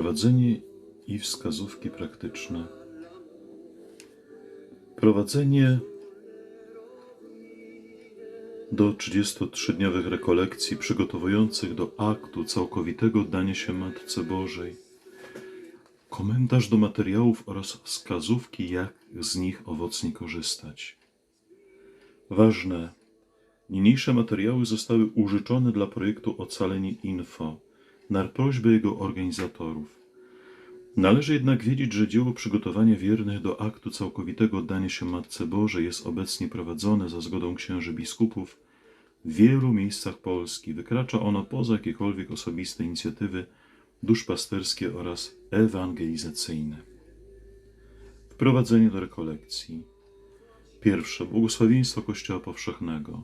Wprowadzenie i wskazówki praktyczne. Prowadzenie do 33-dniowych rekolekcji przygotowujących do aktu całkowitego oddania się Matce Bożej. Komentarz do materiałów oraz wskazówki, jak z nich owocnie korzystać. Ważne. Niniejsze materiały zostały użyczone dla projektu Ocalenie Info na prośbę jego organizatorów. Należy jednak wiedzieć, że dzieło przygotowania wiernych do aktu całkowitego oddania się Matce Bożej jest obecnie prowadzone za zgodą księży biskupów w wielu miejscach Polski. Wykracza ono poza jakiekolwiek osobiste inicjatywy duszpasterskie oraz ewangelizacyjne. Wprowadzenie do rekolekcji. Pierwsze. Błogosławieństwo Kościoła Powszechnego.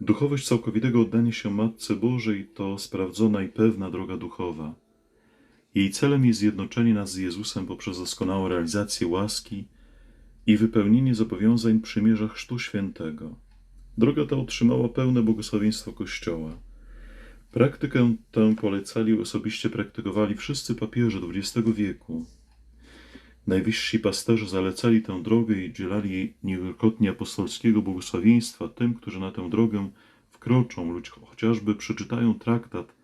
Duchowość całkowitego oddania się Matce Bożej to sprawdzona i pewna droga duchowa. Jej celem jest zjednoczenie nas z Jezusem poprzez doskonałą realizację łaski i wypełnienie zobowiązań przymierza Chrztu Świętego. Droga ta otrzymała pełne błogosławieństwo Kościoła. Praktykę tę polecali osobiście praktykowali wszyscy papieże XX wieku. Najwyżsi pasterze zalecali tę drogę i dzielali niejednokrotnie apostolskiego błogosławieństwa tym, którzy na tę drogę wkroczą lub chociażby przeczytają traktat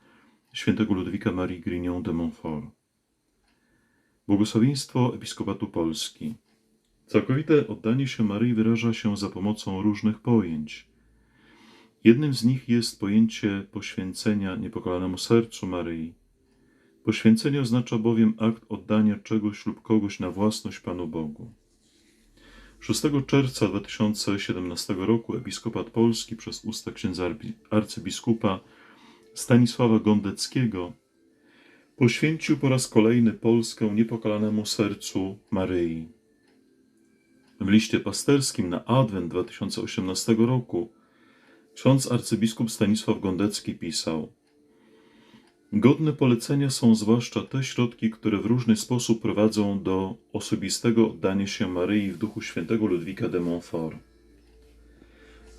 świętego Ludwika Marii Grignon de Montfort. Błogosławieństwo Episkopatu Polski. Całkowite oddanie się Maryi wyraża się za pomocą różnych pojęć. Jednym z nich jest pojęcie poświęcenia niepokolanemu sercu Maryi. Poświęcenie oznacza bowiem akt oddania czegoś lub kogoś na własność Panu Bogu. 6 czerwca 2017 roku episkopat polski przez usta księdza arcybiskupa Stanisława Gondeckiego poświęcił po raz kolejny Polskę niepokalanemu sercu Maryi. W liście pasterskim na Adwent 2018 roku ksiądz arcybiskup Stanisław Gondecki pisał Godne polecenia są zwłaszcza te środki, które w różny sposób prowadzą do osobistego oddania się Maryi w duchu świętego Ludwika de Montfort.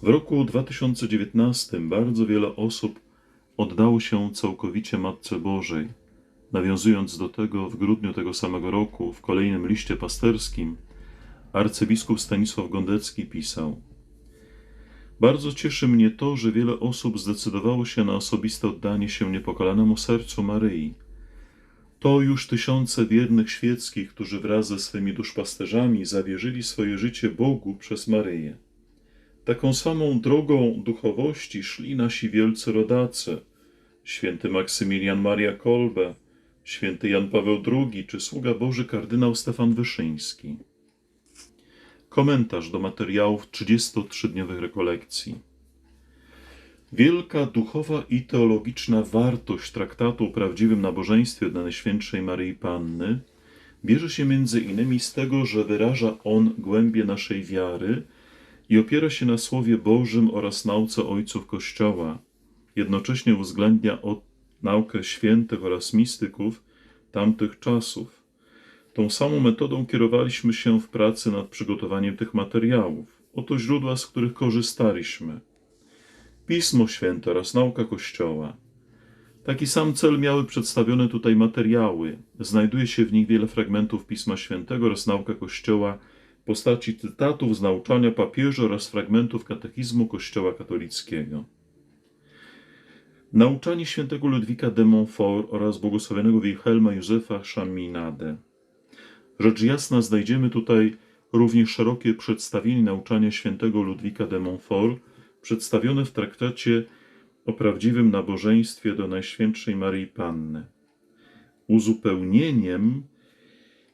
W roku 2019 bardzo wiele osób oddało się całkowicie Matce Bożej. Nawiązując do tego, w grudniu tego samego roku, w kolejnym liście pasterskim, arcybiskup Stanisław Gondecki pisał: Bardzo cieszy mnie to, że wiele osób zdecydowało się na osobiste oddanie się niepokalanemu sercu Maryi. To już tysiące wiernych świeckich, którzy wraz ze swymi duszpasterzami zawierzyli swoje życie Bogu przez Maryję. Taką samą drogą duchowości szli nasi wielcy rodacy, święty Maksymilian Maria Kolbe, święty Jan Paweł II czy sługa Boży kardynał Stefan Wyszyński. Komentarz do materiałów 33-dniowych rekolekcji. Wielka duchowa i teologiczna wartość traktatu o prawdziwym nabożeństwie dla Najświętszej Maryi Panny bierze się między innymi z tego, że wyraża on głębie naszej wiary i opiera się na Słowie Bożym oraz nauce ojców Kościoła. Jednocześnie uwzględnia naukę świętych oraz mistyków tamtych czasów. Tą samą metodą kierowaliśmy się w pracy nad przygotowaniem tych materiałów. Oto źródła, z których korzystaliśmy. Pismo Święte oraz nauka Kościoła. Taki sam cel miały przedstawione tutaj materiały. Znajduje się w nich wiele fragmentów Pisma Świętego oraz nauka Kościoła w postaci cytatów z nauczania papieży oraz fragmentów katechizmu Kościoła katolickiego. Nauczanie świętego Ludwika de Montfort oraz błogosławionego Wilhelma Józefa Chaminade. Rzecz jasna znajdziemy tutaj również szerokie przedstawienie nauczania świętego Ludwika de Montfort, przedstawione w traktacie o prawdziwym nabożeństwie do Najświętszej Maryi Panny. Uzupełnieniem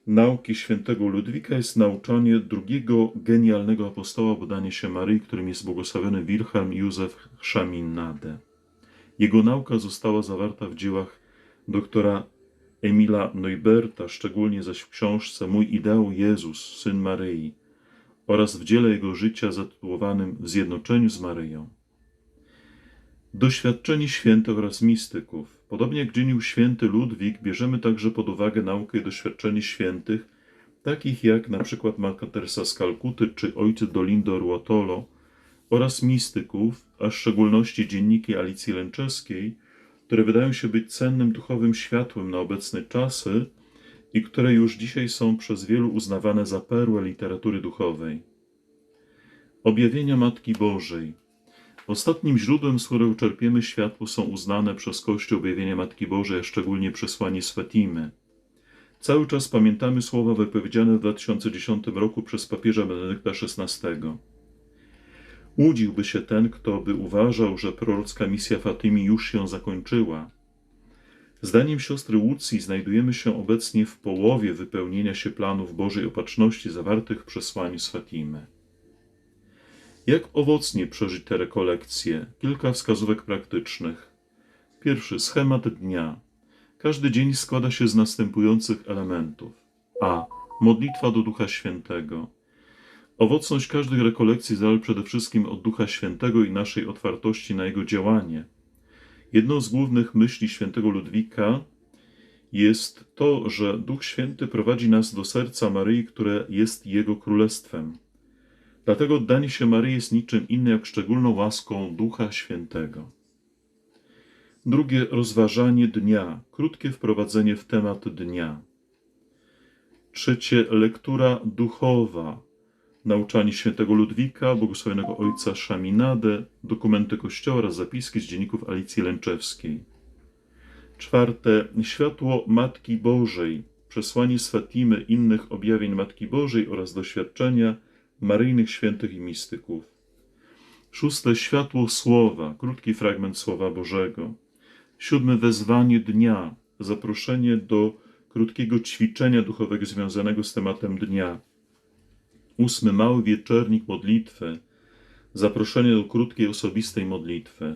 nauki świętego Ludwika jest nauczanie drugiego genialnego apostoła budania się Maryi, którym jest błogosławiony Wilhelm Józef Chaminade. Jego nauka została zawarta w dziełach doktora Emila Neuberta, szczególnie zaś w książce Mój ideał Jezus, Syn Maryi oraz w dziele jego życia zatytułowanym W zjednoczeniu z Maryją. Doświadczeni świętych oraz mistyków. Podobnie jak czynił święty Ludwik, bierzemy także pod uwagę naukę i doświadczenie świętych, takich jak na przykład Matka Teresa z Kalkuty czy ojciec Dolindo Ruotolo oraz mistyków, a w szczególności dzienniki Alicji Lęczeskiej, które wydają się być cennym duchowym światłem na obecne czasy i które już dzisiaj są przez wielu uznawane za perłę literatury duchowej. Objawienia Matki Bożej. Ostatnim źródłem, z którego czerpiemy światło, są uznane przez Kościół objawienia Matki Bożej, a szczególnie przesłanie z Fatimy. Cały czas pamiętamy słowa wypowiedziane w 2010 roku przez papieża Benedykta XVI. Łudziłby się ten, kto by uważał, że prorocka misja Fatymi już się zakończyła. Zdaniem siostry Łucji znajdujemy się obecnie w połowie wypełnienia się planów Bożej Opatrzności zawartych w przesłaniu z Fatimy. Jak owocnie przeżyć te rekolekcje? Kilka wskazówek praktycznych. Pierwszy schemat dnia. Każdy dzień składa się z następujących elementów. A. Modlitwa do Ducha Świętego. Owocność każdej rekolekcji zależy przede wszystkim od Ducha Świętego i naszej otwartości na Jego działanie. Jedną z głównych myśli świętego Ludwika jest to, że Duch Święty prowadzi nas do serca Maryi, które jest Jego królestwem. Dlatego oddanie się Maryi jest niczym innym jak szczególną łaską Ducha Świętego. Drugie rozważanie dnia, krótkie wprowadzenie w temat dnia. Trzecie lektura duchowa, nauczanie świętego Ludwika, błogosławionego ojca Szaminadę, dokumenty kościoła oraz zapiski z dzienników Alicji Lęczewskiej. Czwarte światło Matki Bożej, przesłanie z Fatimy innych objawień Matki Bożej oraz doświadczenia maryjnych świętych i mistyków. Szóste światło Słowa, krótki fragment Słowa Bożego. Siódme wezwanie dnia, zaproszenie do krótkiego ćwiczenia duchowego związanego z tematem dnia. Ósmy mały wieczornik modlitwy, zaproszenie do krótkiej osobistej modlitwy.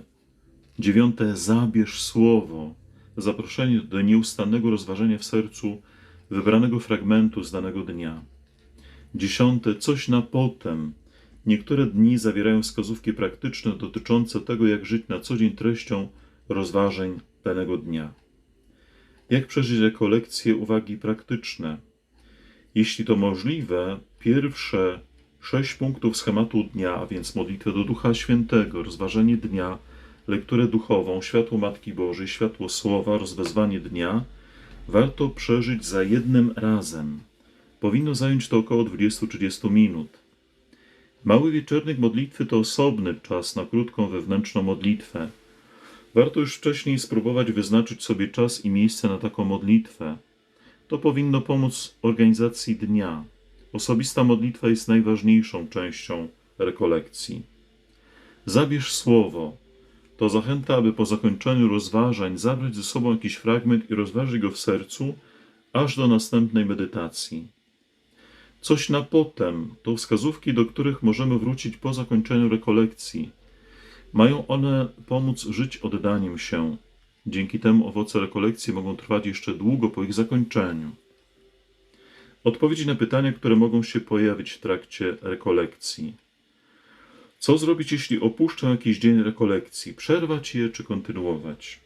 Dziewiąte zabierz słowo, zaproszenie do nieustannego rozważenia w sercu wybranego fragmentu z danego dnia. Dziesiąte coś na potem. Niektóre dni zawierają wskazówki praktyczne dotyczące tego, jak żyć na co dzień treścią rozważań danego dnia. Jak przeżyć rekolekcje uwagi praktyczne? Jeśli to możliwe, pierwsze sześć punktów schematu dnia, a więc modlitwę do Ducha Świętego, rozważanie dnia, lekturę duchową, światło Matki Bożej, światło Słowa, rozwezwanie dnia, warto przeżyć za jednym razem. Powinno zająć to około 20-30 minut. Mały wieczornik modlitwy to osobny czas na krótką wewnętrzną modlitwę. Warto już wcześniej spróbować wyznaczyć sobie czas i miejsce na taką modlitwę. To powinno pomóc organizacji dnia. Osobista modlitwa jest najważniejszą częścią rekolekcji. Zabierz słowo. To zachęta, aby po zakończeniu rozważań zabrać ze sobą jakiś fragment i rozważyć go w sercu, aż do następnej medytacji. Coś na potem to wskazówki, do których możemy wrócić po zakończeniu rekolekcji. Mają one pomóc żyć oddaniem się. Dzięki temu owoce rekolekcji mogą trwać jeszcze długo po ich zakończeniu. Odpowiedzi na pytania, które mogą się pojawić w trakcie rekolekcji. Co zrobić, jeśli opuszczę jakiś dzień rekolekcji? Przerwać je czy kontynuować?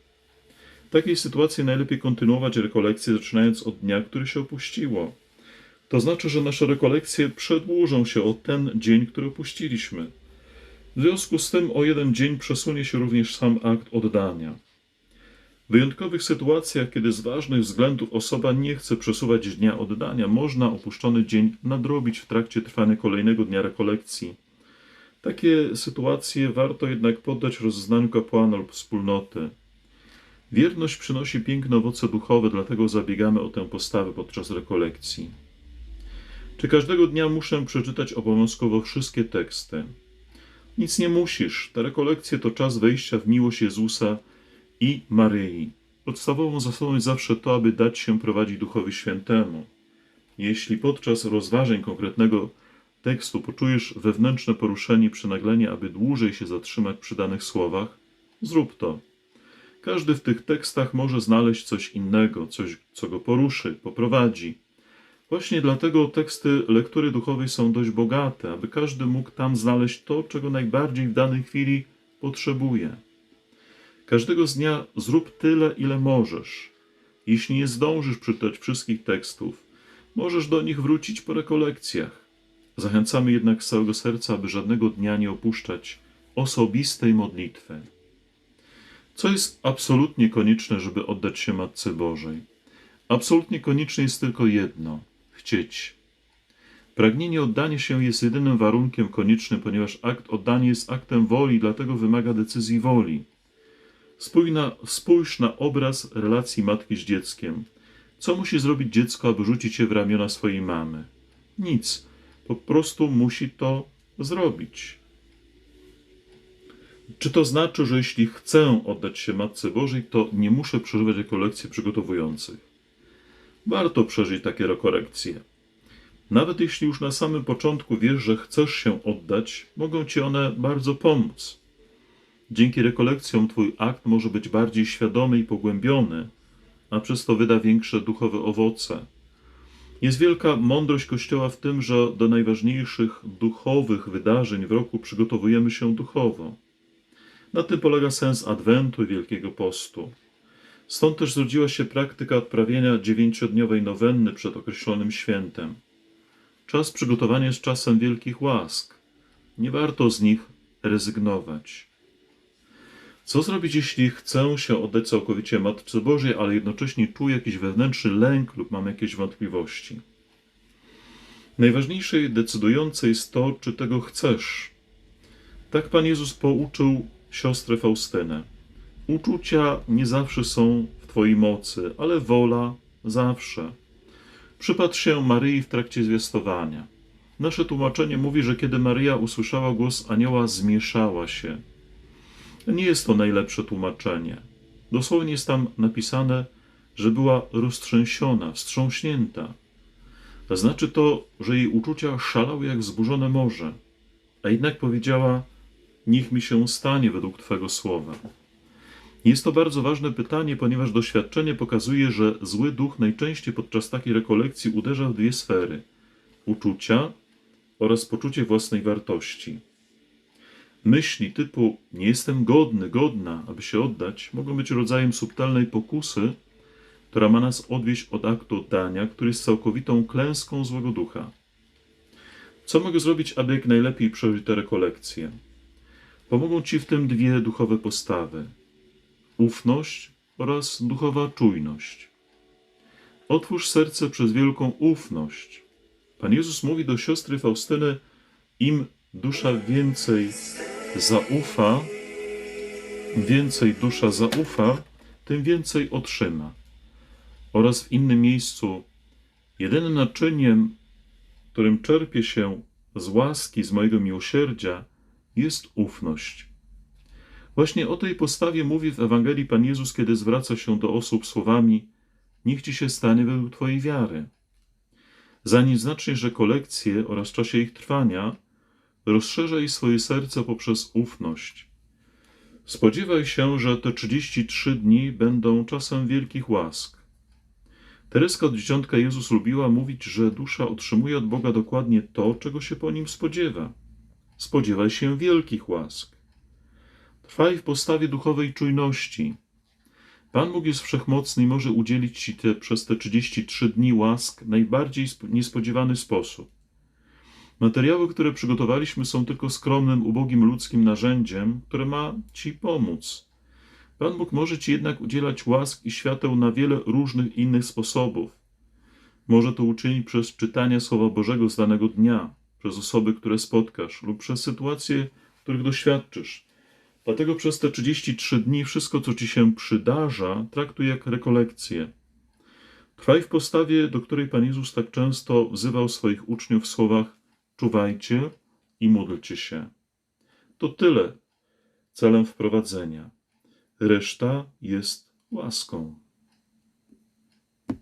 W takiej sytuacji najlepiej kontynuować rekolekcję, zaczynając od dnia, który się opuściło. To znaczy, że nasze rekolekcje przedłużą się o ten dzień, który opuściliśmy. W związku z tym o jeden dzień przesunie się również sam akt oddania. Wyjątkowych sytuacjach, kiedy z ważnych względów osoba nie chce przesuwać dnia oddania, można opuszczony dzień nadrobić w trakcie trwania kolejnego dnia rekolekcji. Takie sytuacje warto jednak poddać rozeznaniu kapłana lub wspólnoty. Wierność przynosi piękne owoce duchowe, dlatego zabiegamy o tę postawę podczas rekolekcji. Czy każdego dnia muszę przeczytać obowiązkowo wszystkie teksty? Nic nie musisz. Te rekolekcje to czas wejścia w miłość Jezusa i Maryi. Podstawową zasadą jest zawsze to, aby dać się prowadzić Duchowi Świętemu. Jeśli podczas rozważań konkretnego tekstu poczujesz wewnętrzne poruszenie i przynaglenie, aby dłużej się zatrzymać przy danych słowach, zrób to. Każdy w tych tekstach może znaleźć coś innego, coś, co go poruszy, poprowadzi. Właśnie dlatego teksty lektury duchowej są dość bogate, aby każdy mógł tam znaleźć to, czego najbardziej w danej chwili potrzebuje. Każdego z dnia zrób tyle, ile możesz. Jeśli nie zdążysz przeczytać wszystkich tekstów, możesz do nich wrócić po rekolekcjach. Zachęcamy jednak z całego serca, aby żadnego dnia nie opuszczać osobistej modlitwy. Co jest absolutnie konieczne, żeby oddać się Matce Bożej? Absolutnie konieczne jest tylko jedno chcieć. Pragnienie oddania się jest jedynym warunkiem koniecznym, ponieważ akt oddania jest aktem woli, dlatego wymaga decyzji woli. Spójrz na, spójrz na obraz relacji matki z dzieckiem. Co musi zrobić dziecko, aby rzucić się w ramiona swojej mamy? Nic. Po prostu musi to zrobić. Czy to znaczy, że jeśli chcę oddać się Matce Bożej, to nie muszę przeżywać rekolekcji przygotowujących? Warto przeżyć takie rekolekcje. Nawet jeśli już na samym początku wiesz, że chcesz się oddać, mogą ci one bardzo pomóc. Dzięki rekolekcjom Twój akt może być bardziej świadomy i pogłębiony, a przez to wyda większe duchowe owoce. Jest wielka mądrość Kościoła w tym, że do najważniejszych duchowych wydarzeń w roku przygotowujemy się duchowo. Na tym polega sens Adwentu i Wielkiego Postu. Stąd też zrodziła się praktyka odprawienia dziewięciodniowej nowenny przed określonym świętem. Czas przygotowania jest czasem wielkich łask. Nie warto z nich rezygnować. Co zrobić, jeśli chcę się oddać całkowicie Matce Bożej, ale jednocześnie czuję jakiś wewnętrzny lęk lub mam jakieś wątpliwości? Najważniejsze i decydujące jest to, czy tego chcesz. Tak Pan Jezus pouczył siostrę Faustynę. Uczucia nie zawsze są w Twojej mocy, ale wola zawsze. Przypatrz się Maryi w trakcie zwiastowania. Nasze tłumaczenie mówi, że kiedy Maryja usłyszała głos anioła, zmieszała się. Nie jest to najlepsze tłumaczenie. Dosłownie jest tam napisane, że była roztrzęsiona, wstrząśnięta. Znaczy to, że jej uczucia szalały jak wzburzone morze, a jednak powiedziała: Niech mi się stanie według Twego słowa. Jest to bardzo ważne pytanie, ponieważ doświadczenie pokazuje, że zły duch najczęściej podczas takiej rekolekcji uderza w dwie sfery: uczucia oraz poczucie własnej wartości. Myśli typu nie jestem godny, godna, aby się oddać, mogą być rodzajem subtelnej pokusy, która ma nas odwieść od aktu oddania, który jest całkowitą klęską złego ducha. Co mogę zrobić, aby jak najlepiej przeżyć tę rekolekcję? Pomogą Ci w tym dwie duchowe postawy: ufność oraz duchowa czujność. Otwórz serce przez wielką ufność. Pan Jezus mówi do siostry Faustyny: im dusza więcej zaufa, im więcej dusza zaufa, tym więcej otrzyma. Oraz w innym miejscu, jedynym naczyniem, którym czerpie się z łaski, z mojego miłosierdzia, jest ufność. Właśnie o tej postawie mówi w Ewangelii Pan Jezus, kiedy zwraca się do osób słowami: Niech ci się stanie według Twojej wiary. Zanim zaczniesz rekolekcje oraz czasie ich trwania, rozszerzaj swoje serce poprzez ufność. Spodziewaj się, że te 33 dni będą czasem wielkich łask. Tereska od Dzieciątka Jezus lubiła mówić, że dusza otrzymuje od Boga dokładnie to, czego się po nim spodziewa. Spodziewaj się wielkich łask. Trwaj w postawie duchowej czujności. Pan Bóg jest wszechmocny i może udzielić Ci te, przez te 33 dni łask w najbardziej niespodziewany sposób. Materiały, które przygotowaliśmy, są tylko skromnym, ubogim ludzkim narzędziem, które ma Ci pomóc. Pan Bóg może Ci jednak udzielać łask i świateł na wiele różnych innych sposobów. Może to uczynić przez czytanie Słowa Bożego z danego dnia, przez osoby, które spotkasz, lub przez sytuacje, których doświadczysz. Dlatego przez te 33 dni wszystko, co Ci się przydarza, traktuj jak rekolekcję. Trwaj w postawie, do której Pan Jezus tak często wzywał swoich uczniów w słowach czuwajcie i módlcie się. To tyle celem wprowadzenia. Reszta jest łaską.